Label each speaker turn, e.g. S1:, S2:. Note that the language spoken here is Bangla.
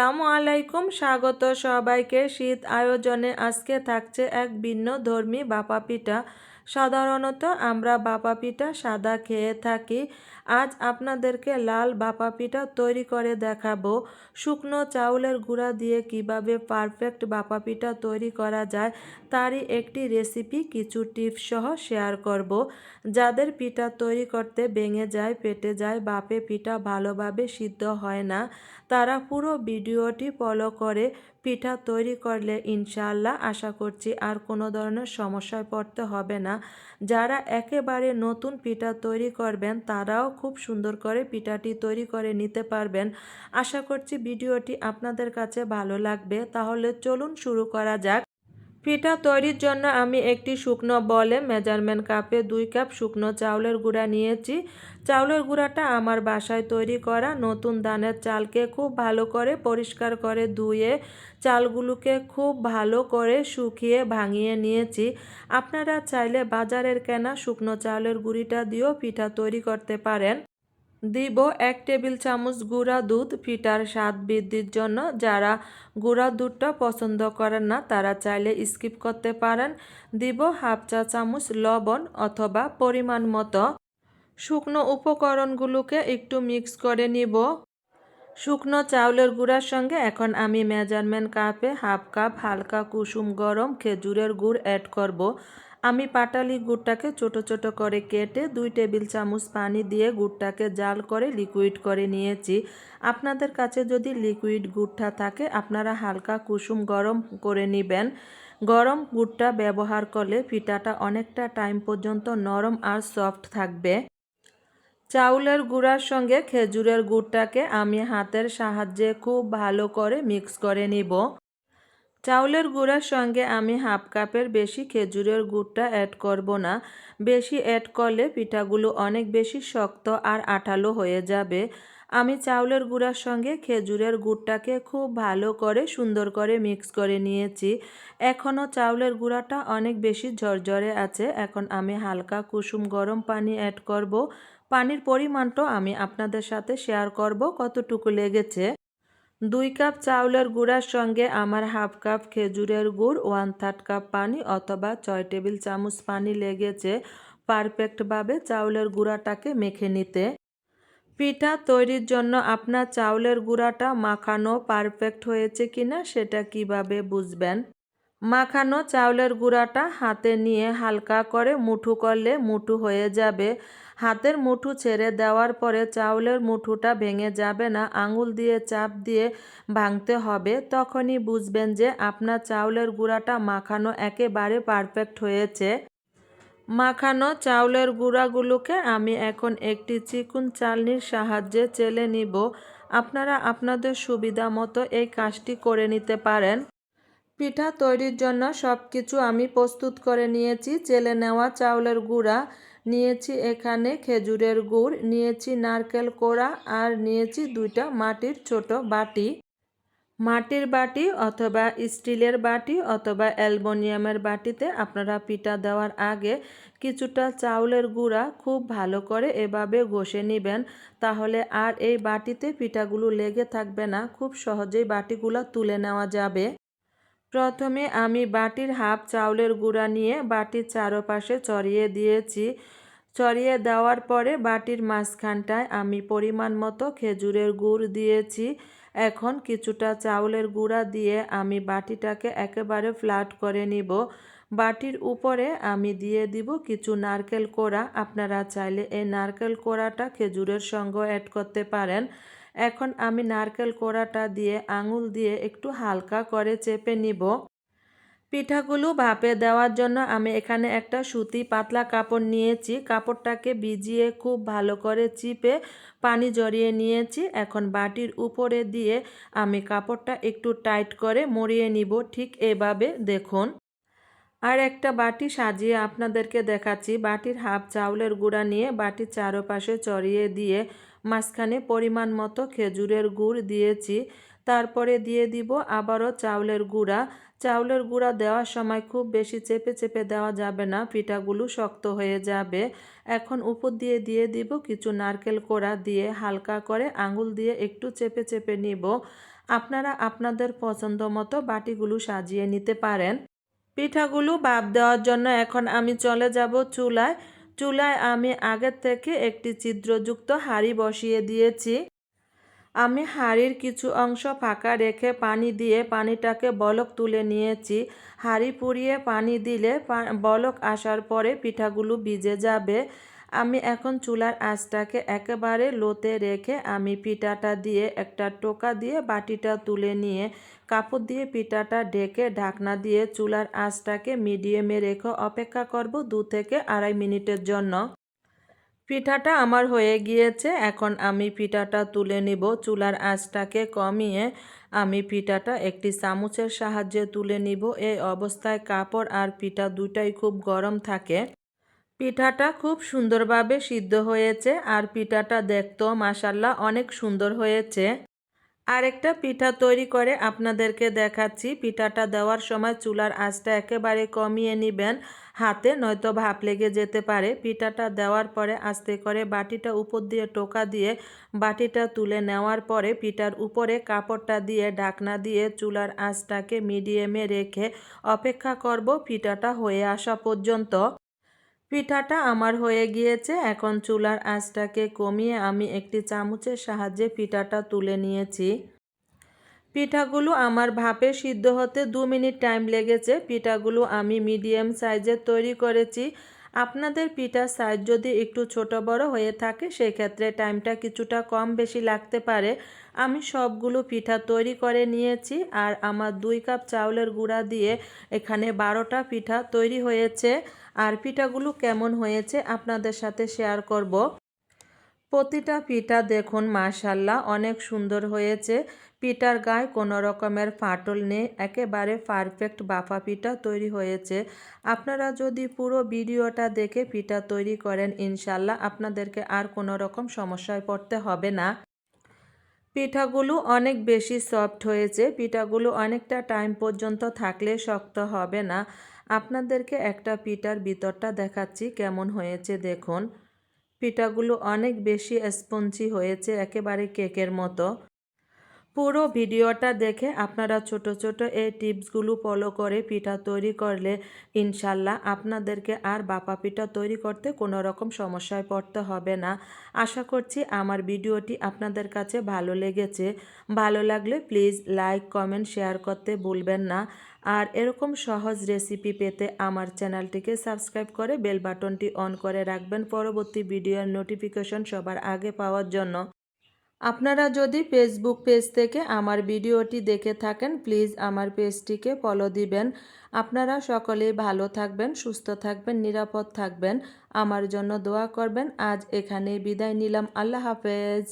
S1: আসসালামু আলাইকুম। স্বাগত সবাইকে। শীত আয়োজনে আজকে থাকছে এক ভিন্ন ধর্মী বাপা পিঠা। সাধারণত আমরা বাপা পিঠা সাদা খেয়ে থাকি। আজ আপনাদেরকে লাল বাপা পিঠা তৈরি করে দেখাবো। শুকনো চাউলের গুঁড়া দিয়ে কীভাবে পারফেক্ট বাপা পিঠা তৈরি করা যায় তারই একটি রেসিপি কিছু টিপস সহ শেয়ার করব। যাদের পিঠা তৈরি করতে ভেঙে যায়, পেটে যায় বাপে পিঠা ভালোভাবে সিদ্ধ হয় না, তারা পুরো ভিডিওটি ফলো করে পিঠা তৈরি করলে ইনশাআল্লাহ আশা করছি আর কোনো ধরনের সমস্যায় পড়তে হবে না। যারা একেবারে নতুন পিঠা তৈরি করবেন, তারাও খুব সুন্দর করে পিঠাটি তৈরি করে নিতে পারবেন। আশা করছি ভিডিওটি আপনাদের কাছে ভালো লাগবে। তাহলে চলুন শুরু করা যাক। পিঠা তৈরির জন্য আমি একটি শুকনো বলে মেজারমেন্ট কাপে দুই কাপ শুকনো চাউলের গুঁড়া নিয়েছি। চাউলের গুঁড়াটা আমার বাসায় তৈরি করা নতুন ধানের চালকে খুব ভালো করে পরিষ্কার করে ধুয়ে চালগুলোকে খুব ভালো করে শুকিয়ে ভাঙিয়ে নিয়েছি। আপনারা চাইলে বাজারের কেনা শুকনো চাউলের গুঁড়িটা দিয়েও পিঠা তৈরি করতে পারেন। দিব এক টেবিল চামচ গুঁড়া দুধ, ফিটার স্বাদ বৃদ্ধির জন্য। যারা গুঁড়া দুধটা পছন্দ করেন না, তারা চাইলে স্কিপ করতে পারেন। দিব হাফ চা চামচ লবণ অথবা পরিমাণ মতো। শুকনো উপকরণগুলোকে একটু মিক্স করে নিব। শুকনো চাউলের গুঁড়ার সঙ্গে এখন আমি মেজারমেন্ট কাপে হাফ কাপ হালকা কুসুম গরম খেজুরের গুড় অ্যাড করব। আমি পাটালি গুড়টাকে ছোট ছোট করে কেটে দুই টেবিল চামচ পানি দিয়ে গুড়টাকে জাল করে লিকুইড করে নিয়েছি। আপনাদের কাছে যদি লিকুইড গুড়টা থাকে, আপনারা হালকা কুসুম গরম করে নেবেন। গরম গুড়টা ব্যবহার করলে ফিটাটা অনেকটা টাইম পর্যন্ত নরম আর সফট থাকবে। চাউলের গুঁড়ার সঙ্গে খেজুরের গুড়টাকে আমি হাতের সাহায্যে খুব ভালো করে মিক্স করে নিব। চাউলের গুঁড়ার সঙ্গে আমি হাফ কাপের বেশি খেজুরের গুড়টা অ্যাড করব না। বেশি অ্যাড করলে পিঠাগুলো অনেক বেশি শক্ত আর আঠালো হয়ে যাবে। আমি চাউলের গুঁড়ার সঙ্গে খেজুরের গুড়টাকে খুব ভালো করে সুন্দর করে মিক্স করে নিয়েছি। এখনও চাউলের গুঁড়াটা অনেক বেশি ঝরঝরে আছে। এখন আমি হালকা কুসুম গরম পানি অ্যাড করব। পানির পরিমাণটাও আমি আপনাদের সাথে শেয়ার করব কতটুকু লেগেছে। দুই কাপ চাউলের গুঁড়ার সঙ্গে আমার হাফ কাপ খেজুরের গুড় ওয়ান থার্ড কাপ পানি অথবা ছয় টেবিল চামচ পানি লেগেছে পারফেক্টভাবে চাউলের গুঁড়াটাকে মেখে নিতে। পিঠা তৈরির জন্য আপনার চাউলের গুঁড়াটা মাখানো পারফেক্ট হয়েছে কিনা সেটা কীভাবে বুঝবেন? মাখানো চাউলের গুঁড়াটা হাতে নিয়ে হালকা করে মুঠু করলে মুঠু হয়ে যাবে। হাতের মুঠু ছেড়ে দেওয়ার পরে চাউলের মুঠুটা ভেঙে যাবে না। আঙুল দিয়ে চাপ দিয়ে ভাঙতে হবে। তখনই বুঝবেন যে আপনার চাউলের গুঁড়াটা মাখানো একেবারে পারফেক্ট হয়েছে। মাখানো চাউলের গুঁড়াগুলোকে আমি এখন একটি চিকুন চালনির সাহায্যে চেলে নিব। আপনারা আপনাদের সুবিধা মতো এই কাজটি করে নিতে পারেন। পিঠা তৈরির জন্য সব কিছু আমি প্রস্তুত করে নিয়েছি। চেলে নেওয়া চাউলের গুঁড়া নিয়েছি, এখানে খেজুরের গুড় নিয়েছি, নারকেল কোড়া, আর নিয়েছি দুইটা মাটির ছোট বাটি। মাটির বাটি অথবা স্টিলের বাটি অথবা অ্যালবোনিয়ামের বাটিতে আপনারা পিঠা দেওয়ার আগে কিছুটা চাউলের গুঁড়া খুব ভালো করে এভাবে ঘষে নেবেন, তাহলে আর এই বাটিতে পিঠাগুলো লেগে থাকবে না। খুব সহজেই বাটিগুলো তুলে নেওয়া যাবে। প্রথমে আমি বাটির হাফ চাউলের গুঁড়া নিয়ে বাটির চারপাশে চড়িয়ে দিয়েছি। চড়িয়ে দেওয়ার পরে বাটির মাঝখানটায় আমি পরিমাণ মতো খেজুরের গুড় দিয়েছি। এখন কিছুটা চাউলের গুঁড়া দিয়ে আমি বাটিটাকে একেবারে ফ্ল্যাট করে নিব। বাটির উপরে আমি দিয়ে দিব কিছু নারকেল কোড়া। আপনারা চাইলে এই নারকেল কোড়াটা খেজুরের সঙ্গে অ্যাড করতে পারেন। এখন আমি নারকেল কোড়াটা দিয়ে আঙুল দিয়ে একটু হালকা করে চেপে নিব। পিঠাগুলো ভাপে দেওয়ার জন্য আমি এখানে একটা সুতি পাতলা কাপড় নিয়েছি। কাপড়টাকে ভিজিয়ে খুব ভালো করে চিপে পানি জড়িয়ে নিয়েছি। এখন বাটির উপরে দিয়ে আমি কাপড়টা একটু টাইট করে মরিয়ে নিব। ঠিক এভাবে দেখুন। আর একটা বাটি সাজিয়ে আপনাদেরকে দেখাচ্ছি। বাটির হাফ চাউলের গুঁড়া নিয়ে বাটির চারপাশে চড়িয়ে দিয়ে মাঝখানে পরিমাণ মতো খেজুরের গুড় দিয়েছি। তারপরে দিয়ে দিব আবারও চাউলের গুঁড়া। চাউলের গুঁড়া দেওয়ার সময় খুব বেশি চেপে চেপে দেওয়া যাবে না, পিঠাগুলো শক্ত হয়ে যাবে। এখন উপর দিয়ে দিয়ে দিব কিছু নারকেল কোড়া দিয়ে হালকা করে আঙুল দিয়ে একটু চেপে চেপে নিব। আপনারা আপনাদের পছন্দ মতো বাটিগুলো সাজিয়ে নিতে পারেন। পিঠাগুলো বাপ দেওয়ার জন্য এখন আমি চলে যাব চুলায়। চুলায় আমি আগের থেকে একটি ছিদ্রযুক্ত হাঁড়ি বসিয়ে দিয়েছি। আমি হাঁড়ির কিছু অংশ ফাঁকা রেখে পানি দিয়ে পানিটাকে বলক তুলে নিয়েছি। হাঁড়ি পুড়িয়ে পানি দিলে বলক আসার পরে পিঠাগুলো ভিজে যাবে। আমি এখন চুলার আঁচটাকে একেবারে লোতে রেখে আমি পিঠাটা দিয়ে একটা টোকা দিয়ে বাটিটা তুলে নিয়ে কাপড় দিয়ে পিঠাটা ঢেকে ঢাকনা দিয়ে চুলার আঁচটাকে মিডিয়ামে রেখে অপেক্ষা করব দু থেকে আড়াই মিনিটের জন্য। পিঠাটা আমার হয়ে গিয়েছে, এখন আমি পিঠাটা তুলে নিব। চুলার আঁচটাকে কমিয়ে আমি পিঠাটা একটি চামচের সাহায্যে তুলে নিব। এই অবস্থায় কাপড় আর পিঠা দুটাই খুব গরম থাকে। পিঠাটা খুব সুন্দরভাবে সিদ্ধ হয়েছে আর পিঠাটা দেখতেও মাসাল্লাহ অনেক সুন্দর হয়েছে। আরেকটা পিঠা তৈরি করে আপনাদেরকে দেখাচ্ছি। পিঠাটা দেওয়ার সময় চুলার আঁচটা একেবারে কমিয়ে নেবেন। হাতে নয়তো ভাপ লেগে যেতে পারে। পিঠাটা দেওয়ার পরে আস্তে করে বাটিটা উপর দিয়ে টোকা দিয়ে বাটিটা তুলে নেওয়ার পরে পিঠার উপরে কাপড়টা দিয়ে ঢাকনা দিয়ে চুলার আঁচটাকে মিডিয়ামে রেখে অপেক্ষা করব পিঠাটা হয়ে আসা পর্যন্ত। পিঠাটা আমার হয়ে গিয়েছে। এখন চুলার আঁচটাকে কমিয়ে আমি একটি চামচের সাহায্যে পিঠাটা তুলে নিয়েছি। পিঠাগুলো আমার ভাপে সিদ্ধ হতে দু মিনিট টাইম লেগেছে। পিঠাগুলো আমি মিডিয়াম সাইজের তৈরি করেছি। আপনাদের পিঠার সাইজ যদি একটু ছোট বড় হয়ে থাকে, সেক্ষেত্রে টাইমটা কিছুটা কম বেশি লাগতে পারে। আমি সবগুলো পিঠা তৈরি করে নিয়েছি আর আমার দুই কাপ চাউলের গুঁড়া দিয়ে এখানে বারোটা পিঠা তৈরি হয়েছে। আর পিঠাগুলো কেমন হয়েছে আপনাদের সাথে শেয়ার করব। প্রতিটা পিঠা দেখুন, মাশাল্লাহ, অনেক সুন্দর হয়েছে। পিঠার গায়ে কোনো রকমের ফাটল নেই, একেবারে পারফেক্ট বাফা পিঠা তৈরি হয়েছে। আপনারা যদি পুরো ভিডিওটা দেখে পিঠা তৈরি করেন, ইনশাল্লাহ আপনাদেরকে আর কোনো রকম সমস্যায় পড়তে হবে না। পিঠাগুলো অনেক বেশি সফট হয়েছে, পিঠাগুলো অনেকটা টাইম পর্যন্ত থাকলে শক্ত হবে না। আপনাদেরকে একটা পিঠার ভিতরটা দেখাচ্ছি, কেমন হয়েছে দেখুন। পিঠাগুলো অনেক বেশি স্পঞ্জি হয়েছে একেবারে কেকের মতো। পুরো ভিডিওটা দেখে আপনারা ছোট ছোট এই টিপসগুলো ফলো করে পিঠা তৈরি করলে ইনশাল্লাহ আপনাদেরকে আর বাপা পিঠা তৈরি করতে কোনো রকম সমস্যায় পড়তে হবে না। আশা করছি আমার ভিডিওটি আপনাদের কাছে ভালো লেগেছে। ভালো লাগলে প্লিজ লাইক, কমেন্ট, শেয়ার করতে ভুলবেন না। আর এরকম সহজ রেসিপি পেতে আমার চ্যানেলটিকে সাবস্ক্রাইব করে বেল বাটনটি অন করে রাখবেন পরবর্তী ভিডিওর নোটিফিকেশন সবার আগে পাওয়ার জন্য। আপনারা যদি ফেসবুক পেজ থেকে আমার ভিডিওটি দেখে থাকেন প্লিজ আমার পেজটিকে ফলো দিবেন। আপনারা সকলেই ভালো থাকবেন, সুস্থ থাকবেন, নিরাপদ থাকবেন। আমার জন্য দোয়া করবেন। আজ এখানে বিদায় নিলাম। আল্লাহ হাফেজ।